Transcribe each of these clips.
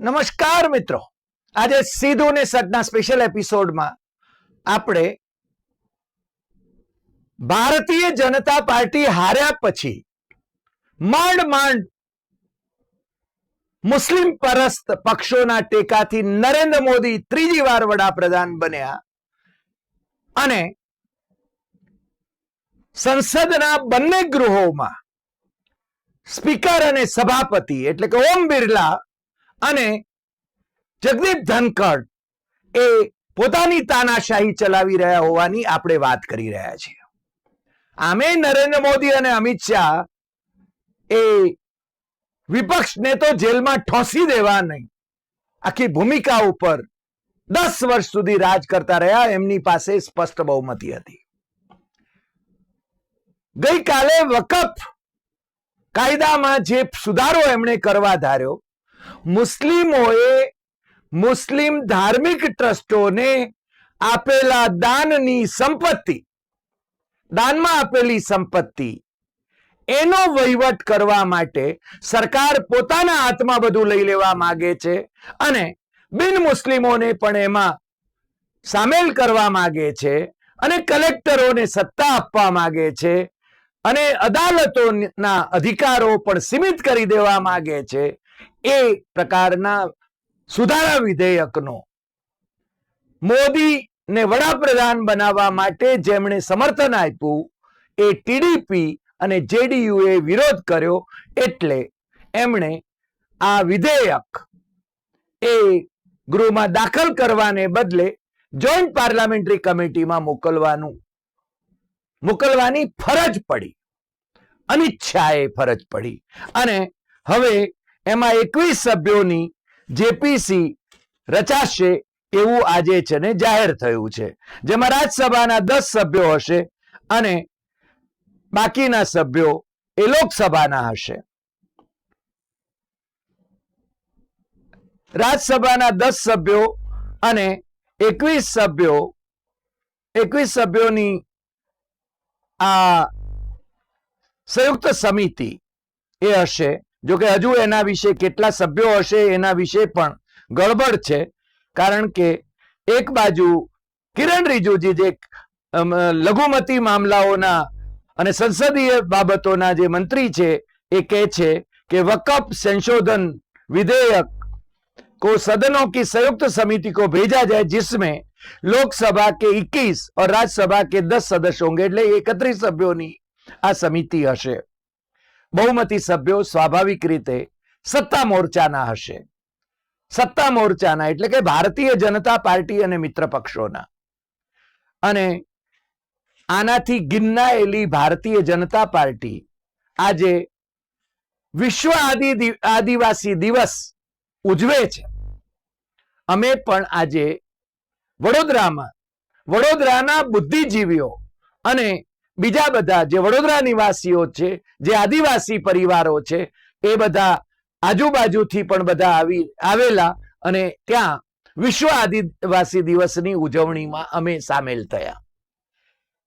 નમસ્કાર મિત્રો. આજે સીધું ને સટના સ્પેશિયલ એપિસોડમાં આપણે ભારતીય જનતા પાર્ટી હાર્યા પછી માંડ માંડ મુસ્લિમ પરસ્ત પક્ષોના ટેકાથી નરેન્દ્ર મોદી ત્રીજી વાર વડાપ્રધાન બન્યા અને સંસદના બંને ગૃહોમાં સ્પીકર અને સભાપતિ એટલે કે ઓમ બિરલા અને જગદીપ ધનકડ એ પોતાની તાનાશાહી ચલાવી રહ્યા હોવાની આપણે વાત કરી રહ્યા છીએ. આમે નરેન્દ્ર મોદી અને અમિત શાહ એ વિપક્ષને તો જેલમાં ઠોસી દેવા નહીં. આખી ભૂમિકા ઉપર દસ વર્ષ સુધી રાજ કરતા રહ્યા, એમની પાસે સ્પષ્ટ બહુમતી હતી. ગઈકાલે વકફ કાયદામાં જે સુધારો એમણે કરવા ધાર્યો મુસ્લિમોએ મુસ્લિમ ધાર્મિક ટ્રસ્ટોને આપેલા દાનની સંપત્તિ, દાનમાં આપેલી સંપત્તિ, એનો વહીવટ કરવા માટે સરકાર પોતાના હાથમાં બધું લઈ લેવા માંગે છે અને બિન મુસ્લિમોને પણ એમાં સામેલ કરવા માંગે છે અને કલેક્ટરોને સત્તા આપવા માંગે છે અને અદાલતોના અધિકારો પણ સીમિત કરી દેવા માંગે છે એ પ્રકારના સુધારા વિધેયકનો મોદીને વડાપ્રધાન બનાવવા માટે જેમણે સમર્થન આપ્યું, એ ટીડીપી અને જેડીયુ એ વિરોધ કર્યો એટલે એમણે આ વિધેયક એ ગૃહમાં દાખલ કરવાને બદલે જોઈન્ટ પાર્લામેન્ટરી કમિટીમાં મોકલવાનું, મોકલવાની ફરજ પડી. અનિચ્છાએ ફરજ પડી. અને હવે એમાં એકવીસ સભ્યોની જેપીસી રચાશે એવું આજે છે ને જાહેર થયું છે. જેમાં રાજ્યસભાના દસ સભ્યો હશે અને બાકીના સભ્યો એ લોકસભાના હશે. રાજ્યસભાના દસ સભ્યો અને એકવીસ સભ્યો, એકવીસ સભ્યોની આ સંયુક્ત સમિતિ એ હશે જો કે હજુ એના વિશે કેટલા સભ્યો હશે એના વિશે પણ ગડબડ છે કારણ કે એક બાજુ કિરણ રિજુજી જે અમ, લઘુમતી મામલાઓના અને સંસદીય બાબતોના જે મંત્રી છે એ કહે છે કે वकफ संशोधन विधेयक को सदनों की संयुक्त समिति को भेजा जाए जिसमें लोकसभा के 21 और राज्यसभा के 10 सदस्य होंगे એટલે એકત્રીસ સભ્યોની આ સમિતિ હશે બહુમતી સભ્યો સ્વાભાવિક રીતે સત્તા મોરચાના હશે. સત્તા મોરચાના એટલે કે ભારતીય જનતા પાર્ટી અને મિત્ર પક્ષોના. અને આનાથી ગિન્નાયેલી ભારતીય જનતા પાર્ટી આજે વિશ્વ આદિ આદિવાસી દિવસ ઉજવે છે. અમે પણ આજે વડોદરામાં, વડોદરાના બુદ્ધિજીવીઓ અને બીજા બધા જે વડોદરા નિવાસીઓ છે, જે આદિવાસી પરિવારો છે, એ બધા આજુબાજુથી પણ બધા આવી, આવેલા અને ત્યાં વિશ્વ આદિવાસી દિવસની ઉજવણીમાં અમે સામેલ થયા.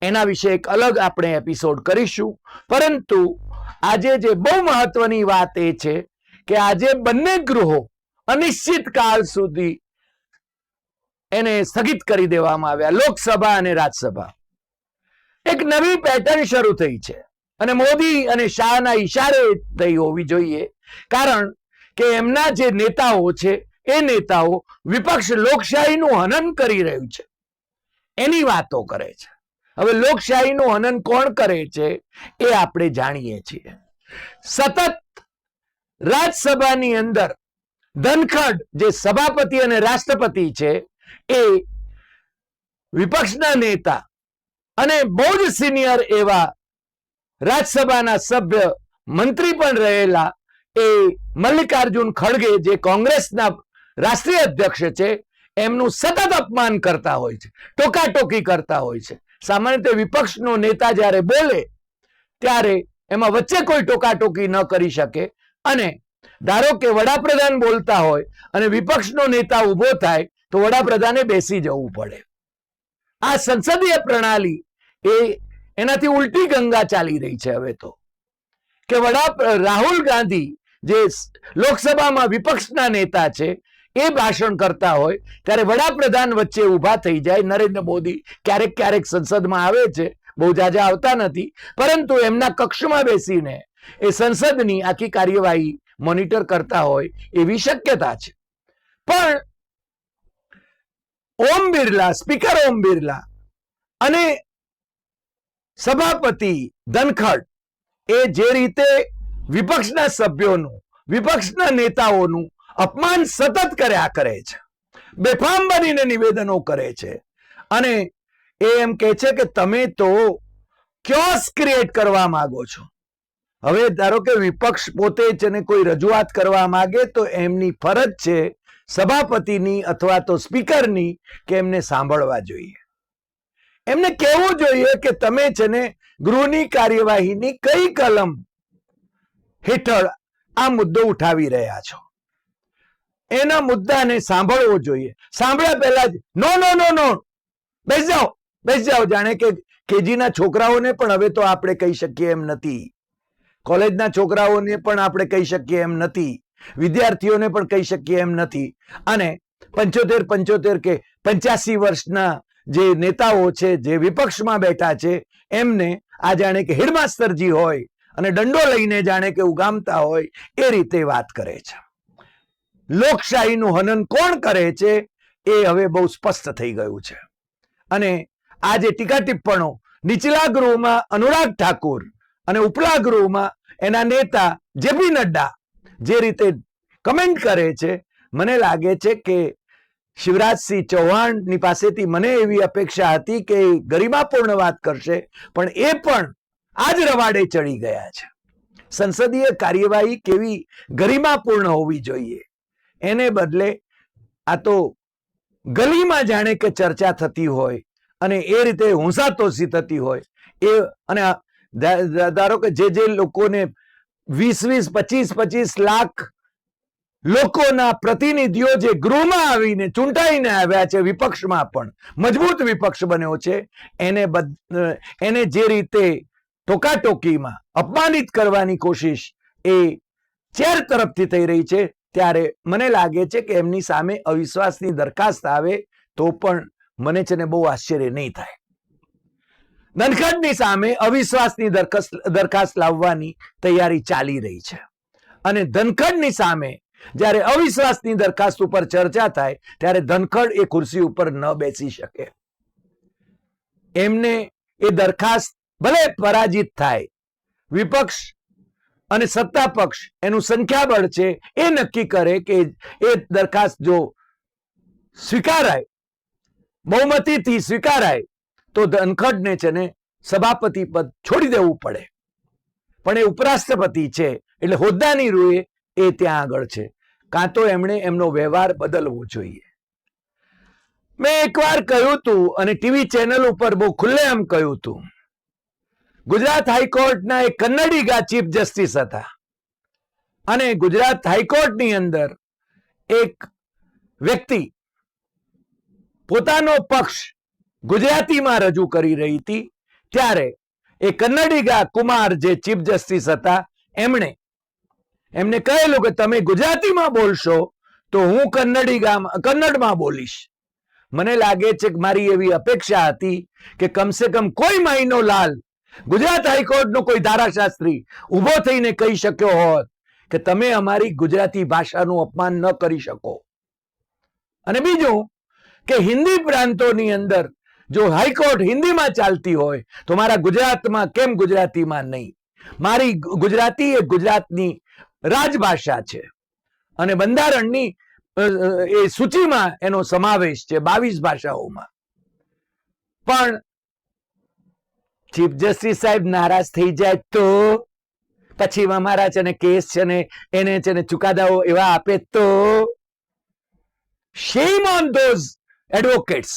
એના વિશે એક અલગ આપણે એપિસોડ કરીશું. પરંતુ આજે જે બહુ મહત્વની વાત એ છે કે આજે બંને ગૃહો અનિશ્ચિત કાળ સુધી એને સ્થગિત કરી દેવામાં આવ્યા, લોકસભા અને રાજ્યસભા. એક નવી પેટર્ન શરૂ થઈ છે. અને મોદી અને શાહના ઈશારે થઈ હોવી જોઈએ. કારણ કે એમના જે નેતાઓ છે, એ નેતાઓ વિપક્ષ લોકશાહીનું હનન કરી રહ્યું છે. એની વાતો કરે છે. હવે લોકશાહીનું હનન કોણ કરે છે, એ આપણે જાણીએ છીએ. સતત રાજસભાની અંદર ધનખડ જે સભાપતિ અને રાષ્ટ્રપતિ છે, એ વિપક્ષના નેતા અને બહુ જ સિનિયર એવા રાજ્યસભાના સભ્ય, મંત્રી પણ રહેલા એ મલ્લિકાર્જુન ખડગે, જે કોંગ્રેસના રાષ્ટ્રીય અધ્યક્ષ છે, એમનું સતત અપમાન કરતા હોય છે, ટોકાટોકી કરતા હોય છે. સામાન્ય વિપક્ષનો નેતા જ્યારે બોલે, ત્યારે એમાં વચ્ચે કોઈ ટોકાટોકી ન કરી શકે. અને ધારો કે વડાપ્રધાન બોલતા હોય અને વિપક્ષનો નેતા ઊભો થાય, તો વડાપ્રધાને બેસી જવું પડે. આ સંસદીય પ્રણાલી એ એનાથી ઉલટી ગંગા ચાલી રહી છે હવે તો. કે વડા રાહુલ ગાંધી જે લોકસભામાં વિપક્ષના નેતા છે, એ ભાષણ કરતા હોય, ત્યારે વડાપ્રધાન વચ્ચે ઊભા થઈ જાય, નરેન્દ્ર મોદી ક્યારેક ક્યારેક સંસદમાં આવે છે, બહુ જાજા આવતા નથી, પરંતુ એમના કક્ષમાં બેસીને એ સંસદની આખી કાર્યવાહી મોનિટર કરતા હોય, એવી શક્યતા છે. પણ ઓમ બિરલા, સ્પીકર ઓમ બિરલા અને સભાપતિ ધનખડ એ જે રીતે વિપક્ષના સભ્યોનું, વિપક્ષના નેતાઓનું અપમાન સતત કર્યા કરે છે, બેફામ બનીને નિવેદનો કરે છે. અને એ એમ કે છે કે તમે તો ક્યોસ ક્રિએટ કરવા માંગો છો? હવે ધારો કે વિપક્ષ પોતે જ એને કોઈ રજૂઆત કરવા માંગે તો એમની ફરજ છે સભાપતિની અથવા તો સ્પીકરની કે એમને સાંભળવા જોઈએ. એમને કહેવું જોઈએ કે તમે છે ને ગૃહની કાર્યવાહીની કઈ કલમ હેઠળ આ મુદ્દો ઉઠાવી રહ્યા છો? એના મુદ્દાને સાંભળવો જોઈએ. સાંભળ્યા પહેલા જ, નો નો નો નો, બેસ જાઓ બેસ જાઓ. જાણે કે કેજીના છોકરાઓને પણ હવે તો આપણે કહી શકીએ એમ નથી. કોલેજના છોકરાઓને પણ આપણે કહી શકીએ એમ નથી. વિદ્યાર્થીઓને પણ કહી શકીએ એમ નથી. અને પંચોતેર પંચોતેર કે પંચ્યાસી વર્ષના જે નેતાઓ છે, જે વિપક્ષમાં બેઠા છે, એમને આ જાણે કે હેડમાસ્તરજી હોય અને દંડો લઈને જાણે કે ઉગામતા હોય, એ રીતે વાત કરે છે. લોકશાહીનું હનન કોણ કરે છે, એ હવે બહુ સ્પષ્ટ થઈ ગયું છે. અને આ જે ટીકા ટિપ્પણો, નીચલા ગૃહમાં અનુરાગ ઠાકુર અને ઉપલા ગૃહમાં એના નેતા જેપી નડ્ડા જે રીતે કમેન્ટ કરે છે, મને લાગે છે કે શિવરાજસિંહ ચૌહાણની પાસેથી મને એવી અપેક્ષા હતી કે ગરિમાપૂર્ણ વાત કરશે, પણ એ પણ આજ રવાડે ચડી ગયા છે. સંસદીય કાર્યવાહી કેવી ગરિમાપૂર્ણ હોવી જોઈએ? એને બદલે આ તો ગલીમાં જાણે કે ચર્ચા થતી હોય અને એ રીતે હુંસાતોસી થતી હોય, એ અને ધારો કે જે જે લોકોને વીસ વીસ, પચીસ પચીસ લાખ લોકોના પ્રતિનિધિઓ જે ગૃહમાં આવીને ચૂંટાઈને આવ્યા છે, વિપક્ષમાં પણ, મજબૂત વિપક્ષ બન્યો છે, એને એને જે રીતે ટોકાટોકીમાં અપમાનિત કરવાની કોશિશ એ ચેર તરફથી થઈ રહી છે, ત્યારે મને લાગે છે કે એમની સામે અવિશ્વાસની દરખાસ્ત આવે તો પણ મને છે ને બહુ આશ્ચર્ય નહીં થાય. ધનખડની સામે અવિશ્વાસની દરખાસ્ત દરખાસ્ત લાવવાની તૈયારી ચાલી રહી છે. અને ધનખડની સામે જ્યારે અવિશ્વાસની દરખાસ્ત ઉપર ચર્ચા થાય, ત્યારે ધનખડ એ ખુરશી ઉપર ન બેસી શકે. એમને એ દરખાસ્ત ભલે પરાજિત થાય, વિપક્ષ અને સત્તા પક્ષ એનું સંખ્યાબળ છે એ નક્કી કરે કે એ દરખાસ્ત જો સ્વીકારાય, બહુમતીથી સ્વીકારાય, તો ધનખડને છે ને સભાપતિ પદ છોડી દેવું પડે. પણ એ ઉપરાષ્ટ્રપતિ છે, એટલે હોદ્દાની રૂએ એ ત્યાં આગળ છે. કાં તો એમણે એમનો વ્યવહાર બદલવો જોઈએ. મેં એકવાર કહ્યું હતું અને ટીવી ચેનલ ઉપર બહુ ખુલ્લેઆમ કહ્યું હતું ગુજરાત હાઈકોર્ટના એક કન્નડીગા ચીફ જસ્ટિસ હતા. અને ગુજરાત હાઈકોર્ટની અંદર એક વ્યક્તિ પોતાનો પક્ષ ગુજરાતીમાં રજૂ કરી રહી હતી. ત્યારે એ કન્નડીગા કુમાર જે ચીફ જસ્ટિસ હતા, એમણે એમને કહેલું કે તમે ગુજરાતીમાં બોલશો તો હું કન્નડી ગામ, કન્નડમાં બોલીશ. મને લાગે છે કે મારી એવી અપેક્ષા હતી કે કમસે કમ કોઈ મહિનો લાલ ગુજરાત હાઈકોર્ટનો કોઈ ધારાશાસ્ત્રી ઊભો થઈને કહી શક્યો હોત કે તમે અમારી ગુજરાતી ભાષાનું અપમાન ન કરી શકો. અને બીજું કે હિન્દી પ્રાંતોની અંદર જો હાઈકોર્ટ હિન્દીમાં ચાલતી હોય તો મારા ગુજરાતમાં કેમ ગુજરાતીમાં નહીં? મારી ગુજરાતી એ ગુજરાતની રાજભાષા છે. અને બંધારણની એ સૂચિમાં એનો સમાવેશ છે બાવીસ ભાષાઓમાં. પણ ચીફ જસ્ટિસ સાહેબ નારાજ થઈ જાય તો? પછી અમારા છે ને કેસ છે ને એને છે ને ચુકાદાઓ એવા આપે તો? Shame on those advocates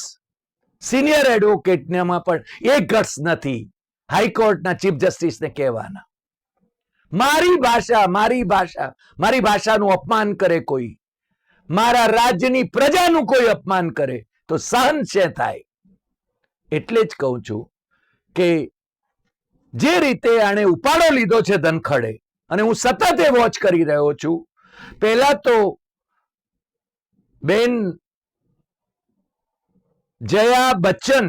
senior એડવોકેટનામાં પણ એક ગટ્સ નથી. હાઈકોર્ટના ચીફ જસ્ટિસને કહેવાના. મારી ભાષા મારી ભાષા, મારી ભાષાનું અપમાન કરે કોઈ. મારા રાજ્યની પ્રજાનું કોઈ અપમાન કરે તો સહન છે થાય. એટલે જ કહું છું કે જે રીતે આણે ઉપાડો લીધો છે ધનખડે, અને હું સતત એ વોચ કરી રહ્યો છું. પહેલા તો બેન જયા બચ્ચન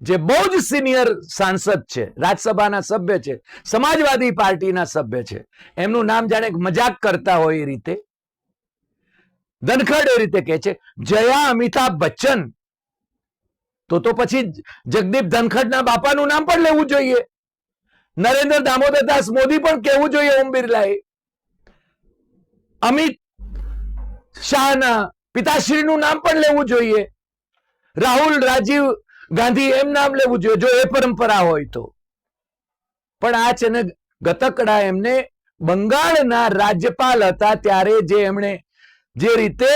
જે બહુ જ સિનિયર સાંસદ છે, રાજ્યસભાના સભ્ય છે, સમાજવાદી પાર્ટીના સભ્ય છે, એમનું નામ જાણે મજાક કરતા હોય એ રીતે, ધનખડ એ રીતે કહે છે, જયા અમિતાભ બચ્ચન. તો તો પછી જગદીપ ધનખડના બાપાનું નામ પણ લેવું જોઈએ. નરેન્દ્ર દામોદર દાસ મોદી પણ કહેવું જોઈએ ઓમ બિરલાએ. અમિત શાહના પિતાશ્રીનું નામ પણ લેવું જોઈએ. રાહુલ રાજીવ ગાંધી એમ નામ લેવું જોઈએ, જો એ પરંપરા હોય તો. પણ આ છે ને ગતકડા એમને બંગાળના રાજ્યપાલ હતા ત્યારે જે એમણે જે રીતે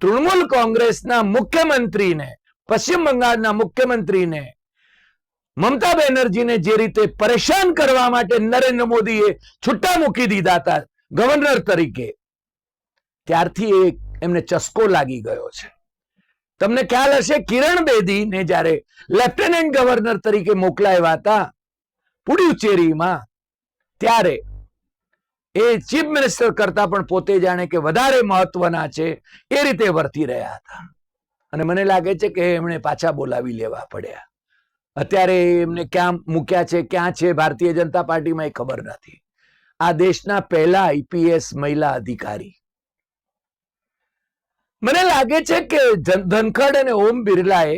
તૃણમૂલ કોંગ્રેસના મુખ્યમંત્રીને, પશ્ચિમ બંગાળના મુખ્યમંત્રીને, મમતા બેનર્જીને જે રીતે પરેશાન કરવા માટે નરેન્દ્ર મોદીએ છૂટા મૂકી દીધા હતા ગવર્નર તરીકે, ત્યારથી એમને ચસ્કો લાગી ગયો છે. તમને ખ્યાલ હશે, કિરણ બેદીને જ્યારે લેફ્ટનન્ટ ગવર્નર તરીકે મોકલાયા હતા પુડુચેરીમાં, ત્યારે એ ચીફ મિનિસ્ટર કરતા પણ પોતે જાણે કે વધારે મહત્વના છે, એ રીતે વર્તી રહ્યા હતા. અને મને લાગે છે કે એમણે પાછા બોલાવી લેવા પડ્યા. અત્યારે એમને ક્યાં મૂક્યા છે, ક્યાં છે, ભારતીય જનતા પાર્ટીમાં એ ખબર નથી. આ દેશના પહેલા આઈપીએસ મહિલા અધિકારી મને લાગે છે કે ધનખડ અને ઓમ બિરલાએ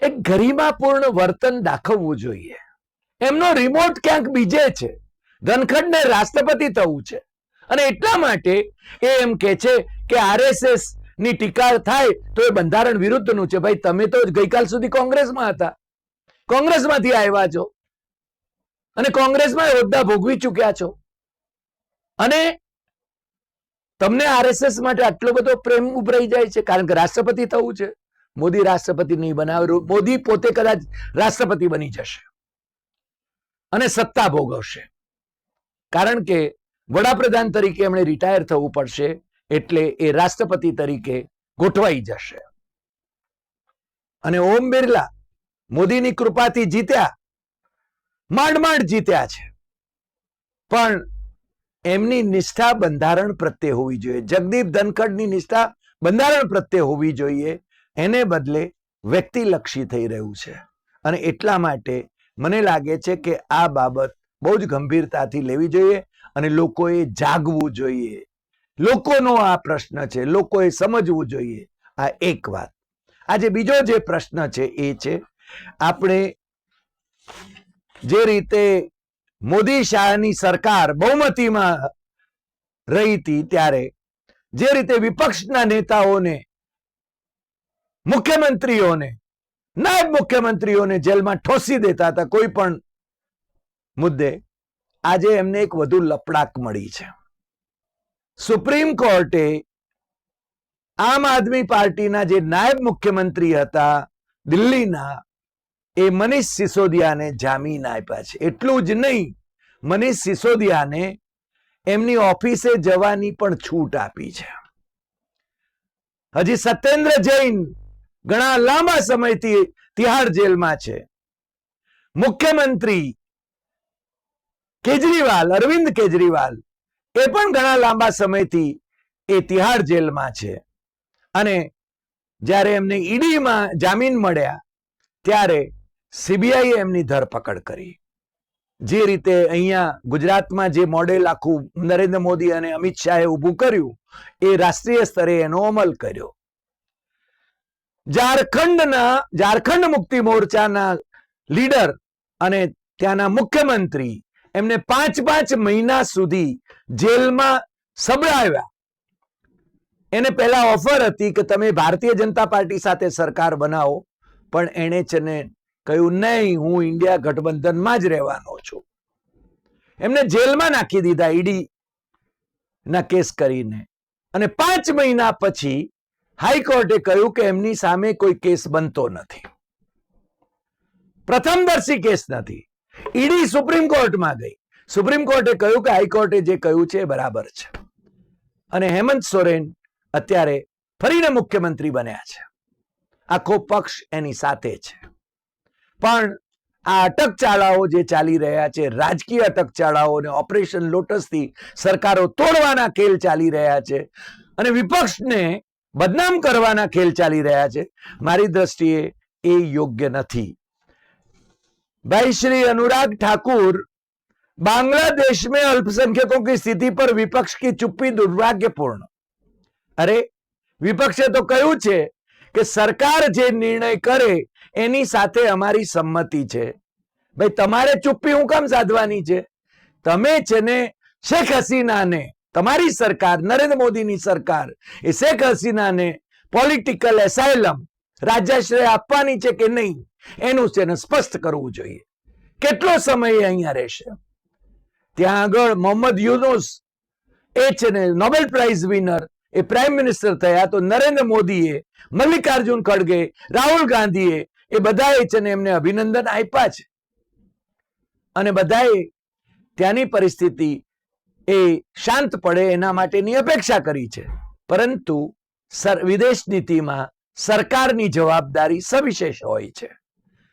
એક ગરિમાપૂર્ણ વર્તન દાખવવું જોઈએ. એમનો રિમોટ ક્યાંક બીજે છે. ધનખડને રાષ્ટ્રપતિ થવું છે. અને એટલા માટે એ એમ કે છે કે આરએસએસની ટીકા થાય તો એ બંધારણ વિરુદ્ધનું છે. ભાઈ, તમે તો ગઈકાલ સુધી કોંગ્રેસમાં હતા. કોંગ્રેસમાંથી આવ્યા છો. અને કોંગ્રેસમાં હોદ્દા ભોગવી ચૂક્યા છો. અને તમને આરએસએસ માટે આટલો બધો પ્રેમ ઉભરાઈ જાય છે, કારણ કે રાષ્ટ્રપતિ થવું છે. મોદી રાષ્ટ્રપતિ નહીં બનાવે મોદી પોતે કદાચ રાષ્ટ્રપતિ બની જશે. અને સત્તા ભોગવશે. કારણ કે વડાપ્રધાન તરીકે એમણે રિટાયર થવું પડશે, એટલે એ રાષ્ટ્રપતિ તરીકે ગોઠવાઈ જશે. અને ઓમ બિરલા મોદીની કૃપાથી જીત્યા, માંડ માંડ જીત્યા છે. પણ એમની નિષ્ઠા બંધારણ પ્રત્યે હોવી જોઈએ. જગદીપ ધનખડની નિષ્ઠા બંધારણ પ્રત્યે હોવી જોઈએ. એને બદલે વ્યક્તિલક્ષી થઈ રહ્યું છે. અને એટલા માટે મને લાગે છે કે આ બાબત બહુ જ ગંભીરતાથી લેવી જોઈએ અને લોકોએ જાગવું જોઈએ. લોકોનો આ પ્રશ્ન છે. લોકોએ સમજવું જોઈએ. આ એક વાત. આજે બીજો જે પ્રશ્ન છે એ છે, આપણે જે રીતે મોદી શાહની સરકાર બહુમતીમાં રહી હતી ત્યારે જે રીતે વિપક્ષના નેતાઓને, મુખ્યમંત્રીઓને, નાયબ મુખ્યમંત્રીઓને જેલમાં ઠોસી દેતા હતા, કોઈ પણ મુદ્દે આજે એમને એક વધુ લપડાક મળી છે. સુપ્રીમ કોર્ટે આમ આદમી પાર્ટીના જે નાયબ મુખ્યમંત્રી હતા દિલ્હીના એ મનીષ સિસોદિયાને જામીન આપ્યા છે. એટલું જ નહીં, મનીષ સિસોદિયાને એમની ઓફિસે જવાની પણ છૂટ આપી છે. હજી સત્યેન્દ્ર જૈન ઘણા લાંબા સમયથી તિહાર જેલમાં છે. મુખ્યમંત્રી કેજરીવાલ, અરવિંદ કેજરીવાલ એ પણ ઘણા લાંબા સમયથી એ તિહાડ જેલમાં છે. અને જ્યારે એમને ઈડીમાં જામીન મળ્યા, ત્યારે સીબીઆઈએ એમની ધરપકડ કરી. જે રીતે અહીંયા ગુજરાતમાં જે મોડેલ આખું નરેન્દ્ર મોદી અને અમિત શાહે ઊભું કર્યું, એ રાષ્ટ્રીય સ્તરે એનો અમલ કર્યો. ઝારખંડના, ઝારખંડ મુક્તિ મોરચાના લીડર અને ત્યાંના મુખ્યમંત્રી એમને પાંચ પાંચ મહિના સુધી જેલમાં સંભળાવ્યા. એને પહેલા ઓફર હતી કે તમે ભારતીય જનતા પાર્ટી સાથે સરકાર બનાવો, પણ એણે છે ને કહ્યું, નહીં, હું ઇન્ડિયા ગઠબંધનમાં જ રહેવાનો છું. એમને જેલમાં નાખી દીધા ઈડી ના કેસ કરીને. અને પાંચ મહિના પછી હાઈકોર્ટે કહ્યું કે એમની સામે કોઈ કેસ બનતો નથી. પ્રથમદર્શી કેસ નથી. ઈડી સુપ્રીમ કોર્ટમાં ગઈ. સુપ્રીમ કોર્ટે કહ્યું કે હાઈકોર્ટે જે કહ્યું છે એ બરાબર છે. અને હેમંત સોરેન અત્યારે ફરીને મુખ્યમંત્રી બન્યા છે. આખો પક્ષ એની સાથે છે. પણ આ અટકચાળાઓ જે ચાલી રહ્યા છે રાજકીય અટકચાળાઓ અને ઓપરેશન લોટસથી સરકારો તોડવાના ખેલ ચાલી રહ્યા છે અને વિપક્ષને બદનામ કરવાના ખેલ ચાલી રહ્યા છે મારી દ્રષ્ટિએ એ યોગ્ય નથી भाई श्री अनुराग ठाकुर बांग्लादेश में अल्पसंख्यकों की स्थिति पर विपक्ष की चुप्पी दुर्भाग्यपूर्ण અરે વિપક્ષે તો કહ્યું છે કે સરકાર જે નિર્ણય કરે, એની સાથે અમારી સંમતિ છે. ભાઈ, તમારે ચુપ્પી હું કામ સાધવાની છે? તમે છે ને શેખ હસીનાને, તમારી સરકાર, નરેન્દ્ર મોદીની સરકાર, એ શેખ હસીનાને પોલિટિકલ એસાયલમ રાજ્યાશ્રય આપવાની છે કે નહીં, એનું છે ને સ્પષ્ટ કરવું જોઈએ. કેટલો સમય અહીંયા રહેશે? ત્યાં આગળ મોહમ્મદ યુનુસ એ છે ને નોબેલ પ્રાઇઝ વિનર એ પ્રાઇમ મિનિસ્ટર થયા તો નરેન્દ્ર મોદીએ, મલ્લિકાર્જુન ખડગે, રાહુલ ગાંધીએ એ બધાએ છે ને એમને અભિનંદન આપ્યા છે. અને બધાએ ત્યાંની પરિસ્થિતિ એ શાંત પડે એના માટેની અપેક્ષા કરી છે. પરંતુ વિદેશ નીતિમાં સરકારની જવાબદારી સવિશેષ હોય છે.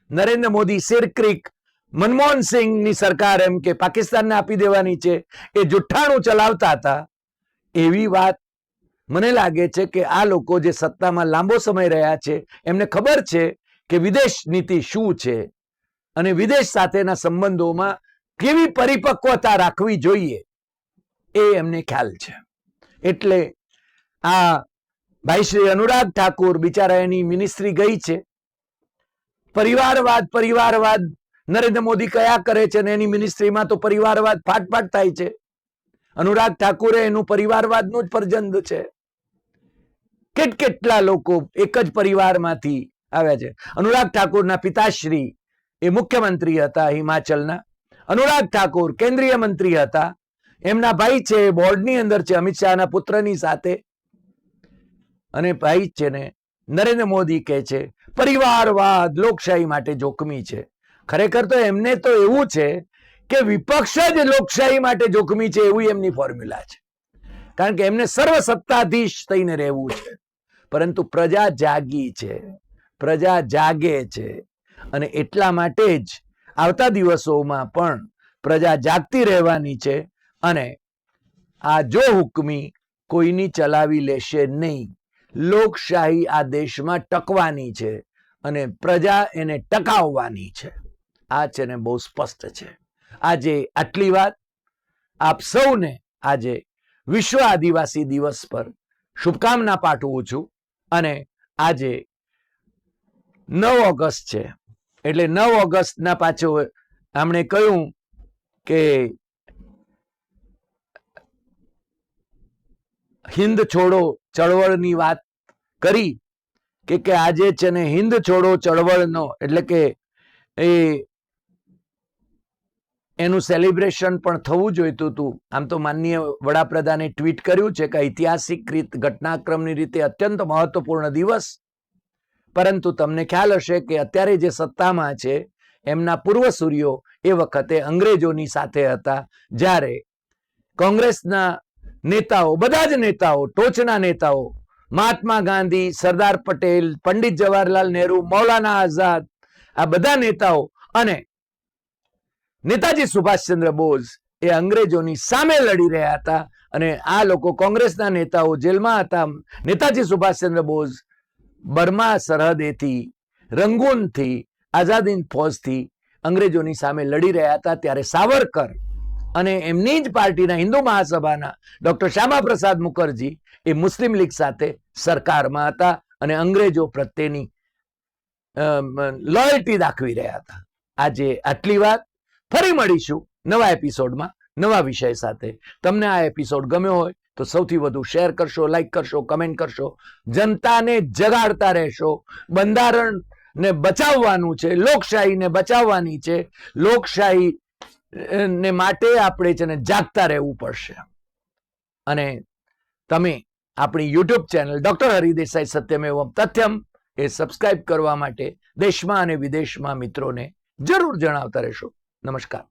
નરેન્દ્ર મોદી સિરક્રિક મનમોહન સિંહની સરકાર એમ કે પાકિસ્તાનને આપી દેવાની છે, એ જુઠ્ઠાણું ચલાવતા હતા, એવી વાત મને લાગે છે કે આ લોકો જે સત્તામાં લાંબો સમય રહ્યા છે, એમને ખબર છે કે વિદેશ નીતિ શું છે અને વિદેશ સાથેના સંબંધોમાં કેવી પરિપક્વતા રાખવી જોઈએ એ એમને ખ્યાલ છે. એટલે આ ભાઈ શ્રી અનુરાગ ઠાકુર બિચારા એની મિનિસ્ટ્રી ગઈ છે. પરિવારવાદ પરિવારવાદ નરેન્દ્ર મોદી કયા કરે છે ને એની મિનિસ્ટ્રીમાં તો પરિવારવાદ ફાટફાટ થાય છે. અનુરાગ ઠાકુરે એનું પરિવારવાદનું જ પરજંદ છે. કેટ કેટલા લોકો એક જ પરિવારમાંથી આવ્યા છે? અનુરાગ ઠાકોરના પિતાશ્રી એ મુખ્યમંત્રી હતા હિમાચલના. અનુરાગ ઠાકોર કેન્દ્રીય મંત્રી હતા. એમના ભાઈ છે, બોર્ડની અંદર છે, અમિત શાહના પુત્રની સાથે. અને ભાઈ છે ને, નરેન્દ્ર મોદી કહે છે, પરિવારવાદ લોકશાહી માટે જોખમી છે. ખરેખર તો એમને તો એવું છે કે વિપક્ષ જ લોકશાહી માટે જોખમી છે, એવું એમની ફોર્મ્યુલા છે. કારણ કે એમને સર્વસત્તાધીશ થઈને રહેવું છે. પરંતુ પ્રજા જાગી છે. પ્રજા જાગે છે. અને એટલા માટે જ આવતા દિવસોમાં પણ પ્રજા જાગતી રહેવાની છે અને આ જો હુકમી કોઈની ચલાવી લેશે નહીં. લોકશાહી આ દેશમાં ટકવાની છે અને પ્રજા એને ટકાવવાની છે. આ છે ને બહુ સ્પષ્ટ છે. આજે આટલી વાત. આપ સૌને આજે વિશ્વ આદિવાસી દિવસ પર શુભકામના પાઠવું છું. અને આજે નવ ઓગસ્ટ છે. એટલે નવ ઓગસ્ટના પાછો આમણે કહ્યું કે હિન્દ છોડો ચળવળની વાત કરી કે કે આજે છે ને હિન્દ છોડો ચળવળનો એટલે કે એ એનું સેલિબ્રેશન પણ થવું જોઈતું હતું આમ તો માનનીય વડાપ્રધાને ટ્વીટ કર્યું છે કે ઐતિહાસિક રીત ઘટનાક્રમની રીતે અત્યંત મહત્વપૂર્ણ દિવસ. પરંતુ તમને ખ્યાલ હશે કે અત્યારે જે સત્તામાં છે, એમના પૂર્વસૂરીઓ એ વખતે અંગ્રેજોની સાથે હતા. જ્યારે કોંગ્રેસના નેતાઓ, બધા જ નેતાઓ, ટોચના નેતાઓ, મહાત્મા ગાંધી, સરદાર પટેલ, પંડિત જવાહરલાલ નહેરુ, મૌલાના આઝાદ, આ બધા નેતાઓ અને નેતાજી સુભાષચંદ્ર બોઝ એ અંગ્રેજોની સામે લડી રહ્યા હતા અને આ લોકો કોંગ્રેસના નેતાઓ જેલમાં હતા. નેતાજી સુભાષચંદ્ર બોઝ બર્મા સરહદેથી, રંગૂનથી, આઝાદીન ફોજથી અંગ્રેજોની સામે લડી રહ્યા હતા ત્યારે સાવરકર અને એમની જ પાર્ટીના હિન્દુ મહાસભાના ડોક્ટર શ્યામા પ્રસાદ મુખર્જી એ મુસ્લિમ લીગ સાથે સરકારમાં હતા અને અંગ્રેજો પ્રત્યેની લોયલ્ટી દાખવી રહ્યા હતા. આજે આટલી વાત. ફરી મળીશું નવા એપિસોડમાં, નવા વિષય સાથે. તમને આ એપિસોડ ગમ્યો હોય તો સૌથી વધુ શેર કરશો, લાઈક કરશો, કમેન્ટ કરશો. જનતાને જગાડતા રહેશો. બંધારણ ને બચાવવાનું છે, લોકશાહીને બચાવવાની છે. લોકશાહી ને માટે આપણે છે ને જાગતા રહેવું પડશે. અને તમે આપણી YouTube channel doctor Hari Desai Satyamevam Tathyam એ સબસ્ક્રાઇબ કરવા માટે દેશમાં અને વિદેશમાં મિત્રોને જરૂર જણાવતા રહેશો. નમસ્કાર